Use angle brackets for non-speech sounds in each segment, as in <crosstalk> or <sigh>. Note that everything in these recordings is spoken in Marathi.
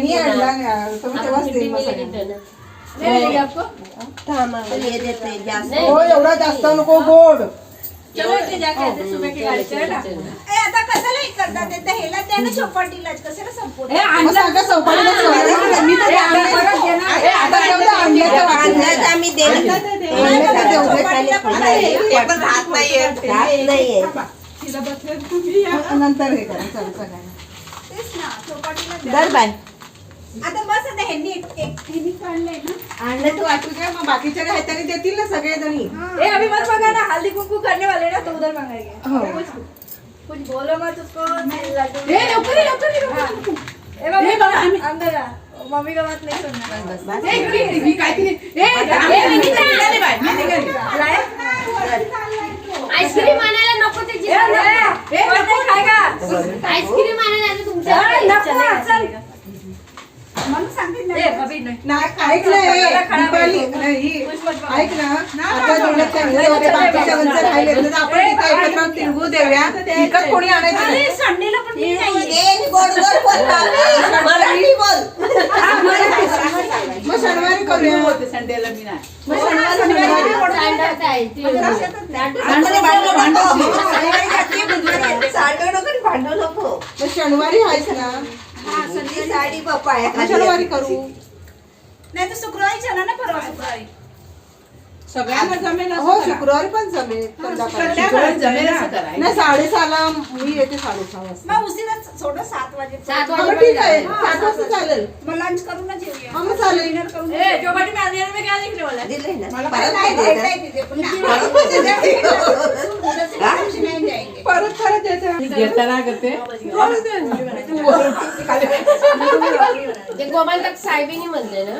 मी आणला नाही, तुम्ही तेव्हाच देईन मग सगळ्यांना. ये देते जास्त. हो एवढा जास्त नको गोड. हे आम्ही नाहीये. नंतर हे करा चला सगळ्यांना तेच ना चौपाटीला द्या. दर बाय. आता बस आता ह्यांनी एक- एक- ह्यांनी काढलंय ना. आणलं तर वाटू द्या मग बाकीच्या आहेत त्यांनी देतील ना सगळे जणी ए अभी मत मंगा ना हल्दी कुंकू करने वाले ना तो उधर मंगाएंगे हो. कुछ बोलो मत उसको ए लवकर ये, लवकर ये, लवकर ये। ए मम्मी अंदर आ मम्मी का बात नहीं सुनना। ए इकडे, मी काय ती ए ए, निघिता. लाया? आईस्क्रीम लाया. कोण नाही? आईस्क्रीम आणायला तुमच्या. म्हणून नाही. नाही ऐक ना हे, नाही, ऐक ना आता राहिले आपण एकत्र देऊया आणायचं नाही. संडेला पण मी मग शनिवारी करूया मग शनिवारी शनिवारी स्टँडर्ड आहे ते. आपण भांडू नको. शनिवारी मग शनिवारी आहेच ना? हा, साडी पप्पा शनिवारी करू. नाही तर शुक्रवारी चला ना परवा शुक्रवारी. सगळ्यांना जमेल हो शुक्रवारी पण जमेल. संध्याकाळी. जमेल असं करायचं. नाही साडेसहाला मी येते साडेसहा वाजता. मग उशिराच थोडं सात वाजे सात मग वाजेपर्यंत ठीक आहे. जाऊ. सात वाजता चालेल. मग लंच करूनच येऊया. हा, मग चालेल. डिनर करून ए चौपाटी में अंधेरे में क्या दिखने वाला है दिले ना. मला परत नाही. परत परत येते. घेताना करते? ते गोपाल तक साहेबीनी म्हणले ना.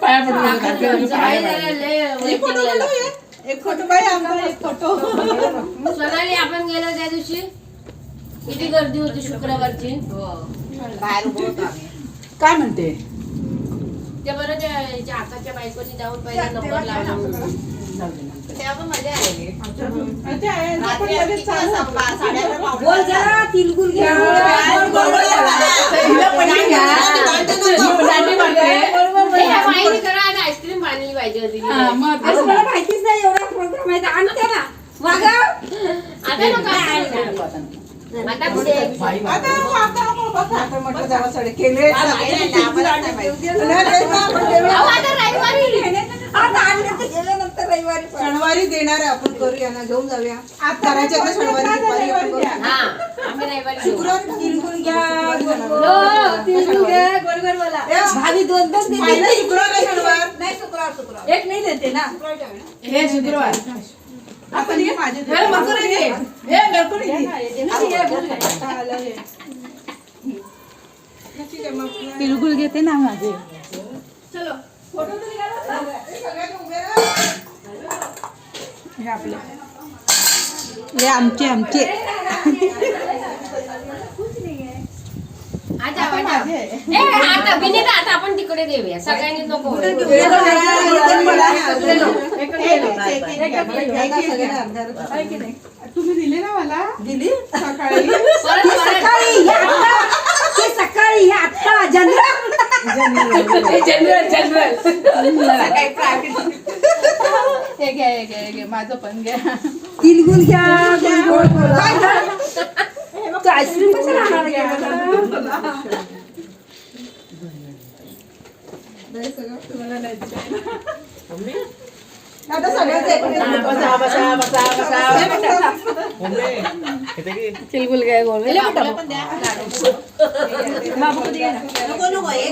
पाया पडून एक फोटो बाई आमचा एक फोटो सोनाली आपण गेलो त्या दिवशी. किती गर्दी होती शुक्रवारची. बाहेर उभं होतो आम्ही. काय म्हणते? ते बरं त्या आकाच्या बायकोनी जाऊन पहिला नंबर लावला म्हणून. जाऊ दे नंतर. तेव्हा पण मजा आली. ते आहे, लगेच चालू. बोल जरा तिलगुल बोला. ही आणली पाहिजे होती हा, मग तेच मला. माहितीच नाही एवढा प्रोग्राम आहे तर आणते ना आता नको आता. आता. आता आता. आता म्हटलं जावा सडे केले. अहो, आता रविवारी. गेल्यानंतर रविवारी पण. शनिवारी देणार आहे आपण करूया ना घेऊन जाऊया. करायचे तर शनिवारी दुपारी आपण करू. हा आम्ही रविवारी घेऊ. शुक्रवारी घ्या. हो, घ्या बोला ए, भाभी दोन दोन देते. पहिलं शुक्रवार आहे शनिवार. नाही शुक्रवार शुक्रवार. एक नाही देते ना. शुक्रवार. हे शुक्रवार. आपण ये माझे हे मरकुरी दे हे तिळगुळ घेते ना माझे. चलो. हे आपले. हे आमचे आमचे. आता आता ए आता विनीता आता आपण तिकडे देऊया. सगळ्यांनी नको तुम्ही दिले ना मला? दिली? सकाळी परत परत सकाळी हे आता हे सकाळी हे आता जनरल जनरल हे घ्या हे घ्या हे घ्या माझं पण घ्या. तिलगुल घ्या गोड गोड बोला. तो आईस्क्रीम कशाला आणायला गेला आता सगळ्यांचं बसा बसा बसा तिळगुळ घ्या गोड बाबू नको नको दे.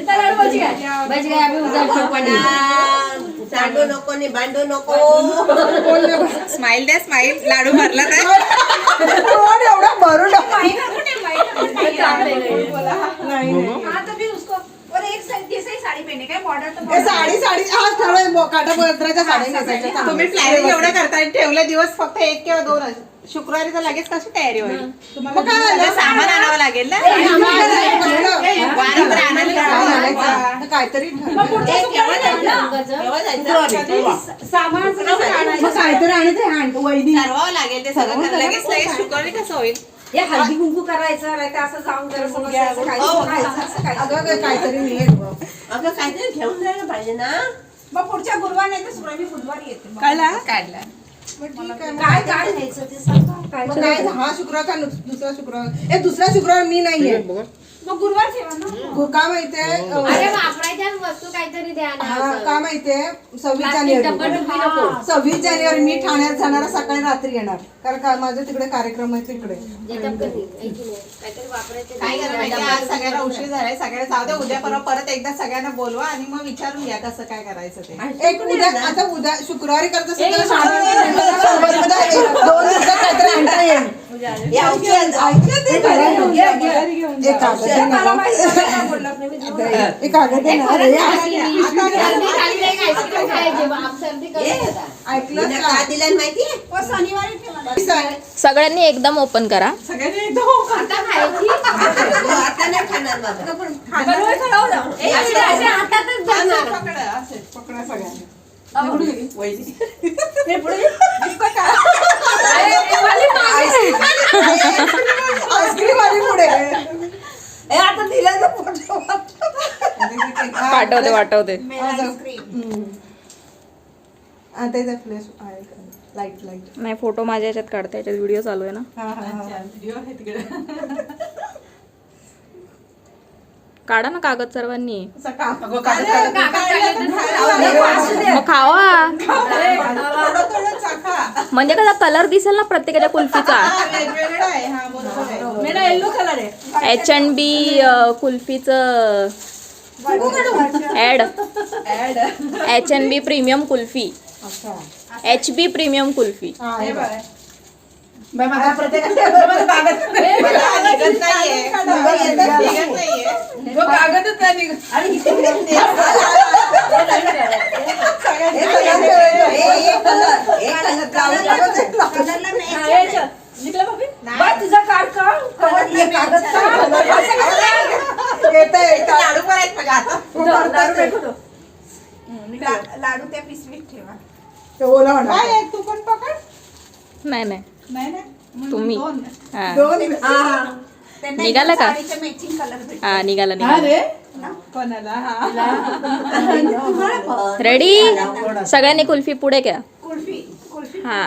इतना लाडू बच गया बच गया अभी उधर चौपाटी पण. सांडू नको आणि भांडू नको. स्माइल द्या स्माइल लाडू भरला काय तोंड एवढं नाही. नाही. हाँ ही साड़ी साडी साडी. हा ठरव काटा पत्राच्या साड्या नेसायच्या तुम्ही प्लॅनिंग एवढं करताय ठेवले दिवस फक्त एक किंवा दोन. शुक्रवारी तर लगेच कशी तयारी होईल? मग काय झालं? सामान आणावं लागेल ना म्हटलं, वारंवार आणायला काय लागतं. घालायचं? तर काहीतरी ठरव. ए, केव्हा जायचं? केव्हा जायचं? सामान सगळं आणायचं. मग काहीतरी आणि ते हाण वहिनी. ठरवावं लागेल ते सगळं लगेच लगेच शुक्रवारी कसं होईल? हे हळदी कुंकू करायचं नाही असं जाऊन काहीतरी. अगं काहीतरी मिळेल. अगं काहीतरी घेऊन जायला पाहिजे ना? मग पुढच्या गुरुवार नाही तर बुधवारी येते मग. काढला. काय काय घ्यायचं ते सांगा. काय? हा शुक्रवार का दुसरा शुक्रवार. ए दुसरा शुक्रवार मी नाहीये. मग गुरुवार ठेवा ना. गु- का माहितीये अं, अरे वापरायच्या वस्तू काहीतरी द्या ना हा असं. का माहितीये सव्वीस प्लास्टिक डब्बा जानेवारी. डुब्बी नको. सव्वीस जानेवारी मी ठाण्यात जाणार सकाळी रात्री येणार. कारण का माझं तिकडे कार्यक्रम आहे तिकडे. जे डब्बे नाही, ऐकी नाही. काहीतरी वापरायचे काय करा माहिती आज सगळ्यांना उशीर झालाय. सगळ्यांना जाऊ द्या उद्या परवा परत एकदा सगळ्यांना बोलवा आणि मग विचारून घ्या कसं काय करायचं ते. एक उद्या आता उद्या शुक्रवारी करत असेल तर शनिवारी एक- दोन दिवसात काहीतरी आणता येईल. हे औषध, औषध दे घरी घेऊन जा, घे. एक कागद दे मला. माहिती आहे, नाही, मी कागद दे ना. अरे. ऐकलं का? दिलं माहितीये शनिवारी ठेवा. सगळ्यांनी एकदम ओपन करा. सगळ्यांनी एकदम आता खायची? हो, आता नाही खाणार बाबा. ए, अशी- अशी हातातच धरणार. पकडा असे पकडा सगळ्यांनी. आईस्क्रीम आली पुढे हे आता दिलं तर फोटो पाठवते पाठवते हम्म. आता इथे फ्लॅश आहे लाइट लाइट नाही फोटो माझ्या याच्यात काढते याच्यात व्हिडिओ चालू आहे ना. हा हा हा. व्हिडिओ आहे तिकडे. <laughs> काढा ना कागद सर्वांनी? अगं? मग खावा. थोडं थोडं चाखा. म्हणजे कसा कलर दिसेल ना प्रत्येकाच्या कुल्फीचा? हा, वेगवेगळं आहे. हा बरोबर आहे. येलो कलर आहे. H and B कुल्फीचं ad ad H and B premium kulfi. अच्छा. H B premium kulfi. तुझा कार्ड का? हे. लाडू पण आहेत माझ्या ला- लाडू त्या पिशवीत ठेवा. ते ओला होणार. काय आहे? तू पण पकड. नाही नाही. नाही ना मग तुम्ही. दोन. हा. दोन त्यांना निघालं का? साडीचे मॅचिंग कलर भेटले हा निघाला हा निघाला हा. रेडी सगळ्यांनी कुल्फी पुढे घ्या. कुल्फी कुल्फी हा.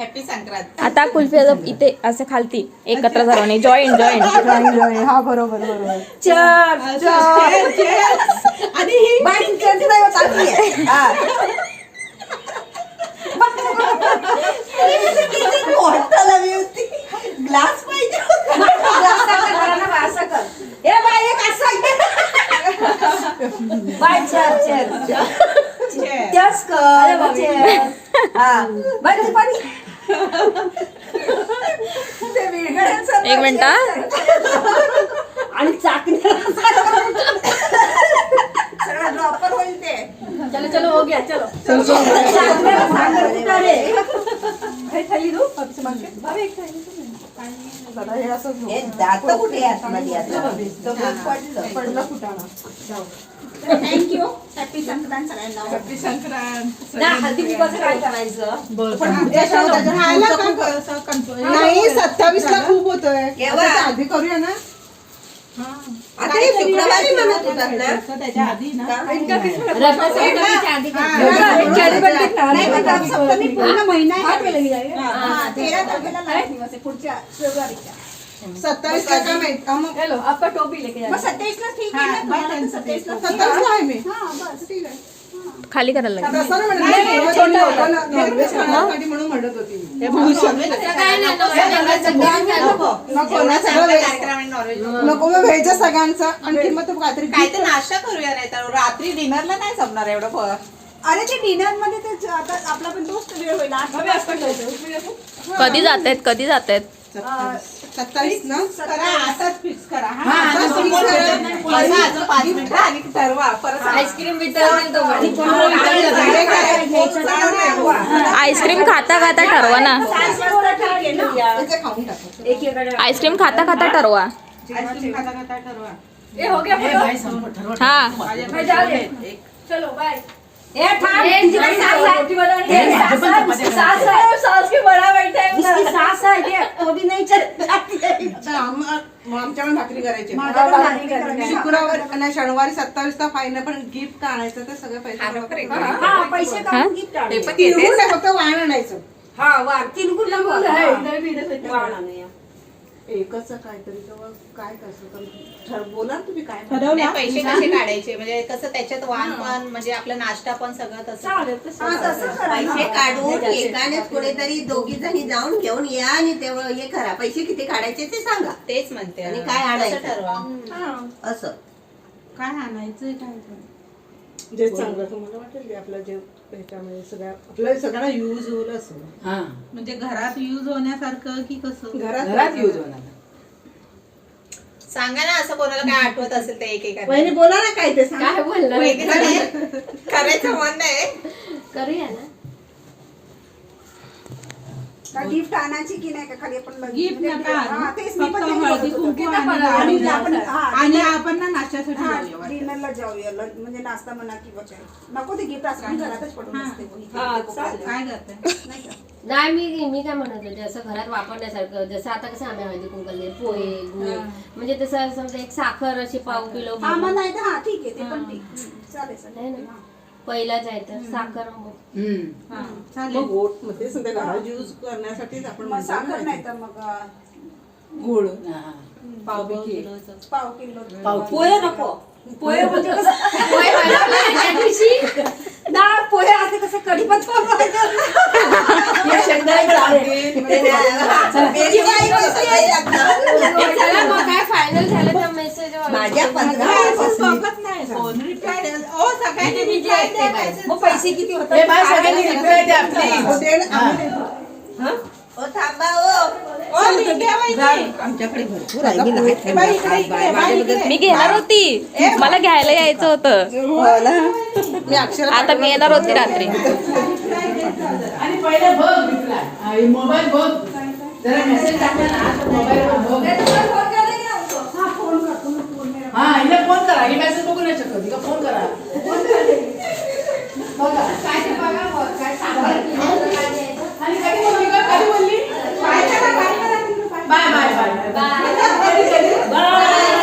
हॅपी संक्रांत आता कुल्फी इथे असं खालती एकत्र जॉईंट जॉईंट जॉईन, जॉईन. हा बरोबर बरोबर. चार. आणि ही नाही. हा. ग्लास पाहिजे हे बाय चार चार. त्याच कर. हा. पाणी एक मिनिट हा. आणि ते. चलो चलो हो गया चलो. कुठं रे? जरा हे असंच हे दात कुठे पडलं. पडलं फुटाणा थँक्यू हॅपी संक्रांत सगळ्यांना. हॅपी संक्रांत ना हळदी कुंकवाचं काय करायचं? पण त्याच्यावर त्याच्यात खायला पुढचं पण खूप- असं control- नाही सत्तावीस ला खूप होतोय. केव्हा? आधी करूया ना? आता हे शुक्रवारी म्हणत होतात ना? तर त्याच्या आधी ना? रथसप्तमीच्या आधी करतो. नाही पण रथसप्तमी पूर्ण महिना आहे. हा, तेरा तारखेला लास्ट दिवस आहे पुढच्या फेब्रुवारीच्या सत्तावीस ला काय माहीत हा, मग हेलो आपका टोपी लेके मग सत्तावीस ला ठीक आहे ना तुम्हाला सत्तावीस ला सत्तावीस ला आहे. मी. हा बस ठीक आहे. खाली करायला लागेल. तसं नाही म्हणत. नाही, थोडी लोकं नॉनव्हेज खाण्यासाठी म्हणून म्हणत होती. मी. असं काय नाही, नवरा सगळं झालं. नको. ना सगळं व्हेज. मग व्हेज सगळ्यांचा. आणखी मग तू काहीतरी काय तर नाश्ता करूया नाही तर रात्री डिनरला नाही जमणार एवढं फळ. अरे ते डिनरमध्ये ते ज- आता आपला पण तोच वेळ होईल. आठ. कधी जात आहेत कधी जात आहेत सत्तावीस. ना? करा आताच फिक्स करा. हा आता समोर करा. बसा अजून पाच मिनिटं. आणि ठरवा परत आईस्क्रीम वितरण खाता खाता ठरवा. ना. त्याचे खाऊन टाका. आईस्क्रीम खाता खाता ठरवा. आईस्क्रीम खाता खाता ठरवा. ये हो गया फोटो हा मैं जा रही हूँ। चलो बाय है है है भाकरी करायची. शुक्रवार नाही शनिवारी सत्तावीस ता फाईन पण गिफ्ट का आणायचं ते सगळे पैसे हा पैसे फक्त वाण आणायचं. हा वार तिलगुल एकच काहीतरी तेव्हा काय कसं बोला ना तुम्ही काय नाही, पैसे कसे काढायचे? म्हणजे कसं त्याच्यात वाण पण म्हणजे आपला नाश्ता पण सगळं तसं. पैसे काढून एकानेच कुठेतरी दोघी जणी जाऊन घेऊन या आणि तेव्हा हे करा. पैसे किती काढायचे ते सांगा. तेच म्हणते. आणि काय आणायचं? ठरवा. असं. काय आणायचं काय जे चांगलं तुम्हाला वाटेल ते आपलं जे ह्याच्यामध्ये सगळ्या आपल्या सगळ्यांना युज होईल असं. म्हणजे घरात युज होण्यासारखं की कसं? घरात युज होणार. सांगा ना असं कोणाला काय आठवत असेल ते एकेका वहिनी बोला ना काय ते सांग. काय बोलणार? करायचं मन नाही. करूया ना. गिफ्ट आणायची की नाही का खाली आपण गिफ्ट म्हणजे- नका आणू. हा, तेच मी फक्त पण तेच हळदी बोलत होते. कुंकू किती आणि आपण- आणि डिनर आपण हा, आणि आपण ना नाश्त्यासाठी हा, जाऊया वाटतं. डिनरला जाऊया. म्हणजे नाश्ता म्हणा किंवा काय नको ते गिफ्ट असं मी घरातच पडून असते कोणी काय नाही करताय का? नाही मी मी काय म्हणत होते असं घरात वापरण्यासारखं जसं आता कसं आम्ही हळदी कुंकलले पोहे गुळ म्हणजे तसं समजा एक साखर अशी पाव किलो हा मग नाही तर हा ठीक आहे ते पण ठीक. हम्म, चालेल नाही चालेल ना आहे तर साखर हा, चालेल. मध्ये घरात युज करण्यासाठीच आपण मग म्हणतो साखर ना. नाही तर मग अं, गुळ पाव पाव किलो पोहे नको. पोहे म्हणजे कसं? पोहे बनवले ना त्या दिवशी डाळ पोहे कसं कढीपत्ता चला. मग काय फायनल झालं तर मेसेज माझ्या पंधरा बघत नाही फोन रिप्लाय ओ सगळ्यांनी रिप्लाय द्या message मग पैसे किती ए बाय सगळ्यांनी रिप्लाय द्या प्लीज ओ थांबा ओ ओ आमच्याकडे भरपूर आहे मी बाई इकडे इकडे बाई इकडे मी घेणार होती मला घ्यायला यायचं होतं मी अक्षर आता मी येणार होती रात्री आणि पहिले बघ रिप्लाय मोबाईल बघ जरा मेसेज टाकला ना बघ हा हिला फोन करा ही मेसेज बघू नाही शकत हिला फोन करा bye bye bye. Bye bye.